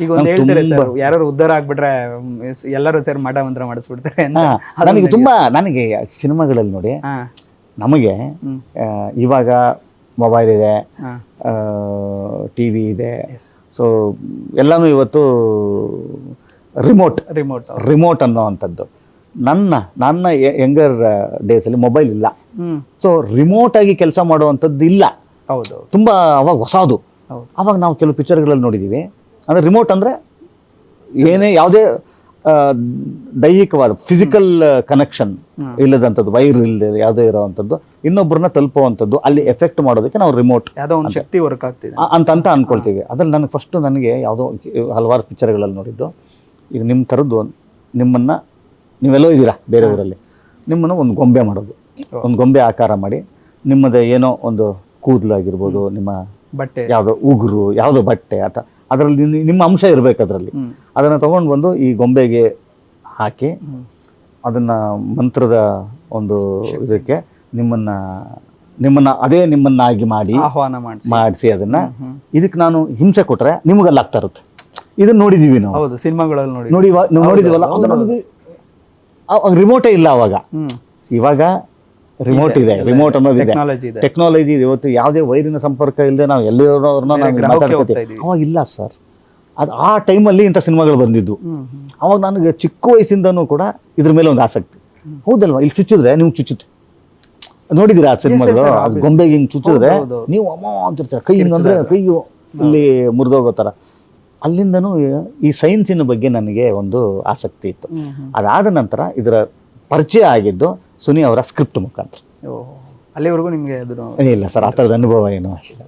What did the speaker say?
ಈಗ ಒಂದು ಹೇಳ್ತಾರೆ ಸರ್ ಯಾರು ಉದ್ಧಾರ ಆಗ್ಬಿಟ್ರೆ ಎಲ್ಲರೂ ಸೇರಿ ಮಠ ಮಂತ್ರ ಮಾಡಿಸ್ಬಿಡ್ತಾರೆ ನನಗೆ ತುಂಬಾ ನನಗೆ ಸಿನಿಮಾಗಳಲ್ಲಿ ನೋಡಿ ನಮಗೆ. ಇವಾಗ ಮೊಬೈಲ್ ಇದೆ ಟಿವಿ ಟಿ ವಿ ಇದೆ. ಸೊ ಎಲ್ಲಾನು ಇವತ್ತು ರಿಮೋಟ್ ರಿಮೋಟ್ ರಿಮೋಟ್ ಅನ್ನೋ ಅಂಥದ್ದು. ನನ್ನ ನನ್ನ ಯಂಗರ್ ಡೇಸಲ್ಲಿ ಮೊಬೈಲ್ ಇಲ್ಲ. ಸೊ ರಿಮೋಟ್ ಆಗಿ ಕೆಲಸ ಮಾಡುವಂಥದ್ದು ಇಲ್ಲ. ಹೌದು. ತುಂಬ ಅವಾಗ ಹೊಸದು. ಅವಾಗ ನಾವು ಕೆಲವು ಪಿಕ್ಚರ್ಗಳಲ್ಲಿ ನೋಡಿದ್ದೀವಿ ಅಂದರೆ ರಿಮೋಟ್ ಅಂದರೆ ಏನೇ ಯಾವುದೇ ದೈಹಿಕವಾದ ಫಿಸಿಕಲ್ ಕನೆಕ್ಷನ್. ಇಲ್ಲದಂಥದ್ದು ವೈರ್ ಇಲ್ಲದೆ ಯಾವುದೇ ಇರೋವಂಥದ್ದು ಇನ್ನೊಬ್ಬರನ್ನ ತಲುಪುವಂಥದ್ದು ಅಲ್ಲಿ ಎಫೆಕ್ಟ್ ಮಾಡೋದಕ್ಕೆ ನಾವು ರಿಮೋಟ್ ಯಾವುದೋ ಒಂದು ಶಕ್ತಿ ವರ್ಕ್ ಆಗ್ತಿದೆ. ಅಂತ ಅಂತ ಅಂದ್ಕೊಳ್ತೀವಿ ಅದ್ರಲ್ಲಿ ನನಗೆ ಫಸ್ಟು ನನಗೆ ಯಾವುದೋ ಹಲವಾರು ಪಿಕ್ಚರ್ಗಳಲ್ಲಿ ನೋಡಿದ್ದು ಈಗ ನಿಮ್ಮ ಥರದ್ದು ನಿಮ್ಮನ್ನು ನೀವೆಲ್ಲೋ ಇದ್ದೀರಾ ಬೇರೆ ಊರಲ್ಲಿ ನಿಮ್ಮನ್ನು ಒಂದು ಗೊಂಬೆ ಮಾಡೋದು. ಒಂದು ಗೊಂಬೆ ಆಕಾರ ಮಾಡಿ ನಿಮ್ಮದೇ ಏನೋ ಒಂದು ಕೂದಲಾಗಿರ್ಬೋದು ನಿಮ್ಮ ಬಟ್ಟೆ. ಯಾವುದೋ ಉಗುರು ಯಾವುದೋ ಬಟ್ಟೆ ಆತ ಅದರಲ್ಲಿ ನಿಮ್ಮ ಅಂಶ ಇರಬೇಕು ಅದರಲ್ಲಿ. ಅದನ್ನು ತೊಗೊಂಡು ಬಂದು ಈ ಗೊಂಬೆಗೆ ಹಾಕಿ ಅದನ್ನು ಮಂತ್ರದ ಒಂದು ಇದಕ್ಕೆ ನಿಮ್ಮನ್ನ ನಿಮ್ಮನ್ನ ಅದೇ ನಿಮ್ಮನ್ನಾಗಿ ಮಾಡಿ ಆಹ್ವಾನ ಮಾಡಿ ಮಾಡಿಸಿ ಅದನ್ನ. ಇದಕ್ಕೆ ನಾನು ಹಿಂಸೆ ಕೊಟ್ರೆ ನಿಮಗಲ್ಲಿ ಆಗ್ತಾ ಇರುತ್ತೆ. ಇದನ್ನ ನೋಡಿದೀವಿ ನಾವು. ಹೌದು ಸಿನಿಮಾಗಳಲ್ಲಿ ನೋಡಿ ನೋಡಿ ನೋಡಿದೀವಲ್ಲ? ಅದು ನಮಗೆ ರಿಮೋಟೇ ಇಲ್ಲ ಅವಾಗ. ಇವಾಗ ರಿಮೋಟ್ ಇದೆ ರಿಮೋಟ್ ಟೆಕ್ನಾಲಜಿ ಇದೆ. ಟೆಕ್ನಾಲಜಿ ಇದೆ. ಇವತ್ತು ಯಾವುದೇ ವೈರಿನ ಸಂಪರ್ಕ ಇಲ್ಲದೆ ನಾವು ಎಲ್ಲಿರೋರ್ನ ಬೇರೆ ನಾವು ಮಾತಾಡ್ಕೊತೀವಿ. ಇಲ್ಲ ಸರ್. ಅದು ಆ ಟೈಮಲ್ಲಿ ಇಂಥ ಸಿನಿಮಾಗಳು ಬಂದಿದ್ದು. ಅವಾಗ ನನಗೆ ಚಿಕ್ಕ ವಯಸ್ಸಿಂದನೂ ಕೂಡ ಇದ್ರ ಮೇಲೆ ಒಂದು ಆಸಕ್ತಿ. ಹೌದಲ್ವಾ? ಇಲ್ಲಿ ಚುಚ್ಚಿದ್ರೆ ನೀವು ಚುಚ್ಚುತ್ತೆ. ನೋಡಿದಿರಾ ಆ ಸಿನಿಮಾಗಳು? ಅದು ಗೊಂಬೆಗೆ ಹಿಂಗೆ ಚುಚ್ಚಿದ್ರೆ. ನೀವು ಅಮ್ಮ ಅಂತಿರ್ತೀರ ಕೈ ಅಂದ್ರೆ. ಕೈಯು ಇಲ್ಲಿ ಮುರಿದೋಗೋ ಥರ. ಅಲ್ಲಿಂದನೂ ಈ ಸೈನ್ಸಿನ ಬಗ್ಗೆ ನನಗೆ ಒಂದು ಆಸಕ್ತಿ ಇತ್ತು. ಅದಾದ ನಂತರ ಇದರ ಪರಿಚಯ ಆಗಿದ್ದು ಸುನಿ ಅವರ ಸ್ಕ್ರಿಪ್ಟ್ ಮುಖಾಂತರ. ಅಲ್ಲಿವರೆಗೂ ನಿಮಗೆ ಅದು ಇಲ್ಲ ಸರ್ ಆ ಥರದ ಅನುಭವ ಏನು ಆಗಿಲ್ಲ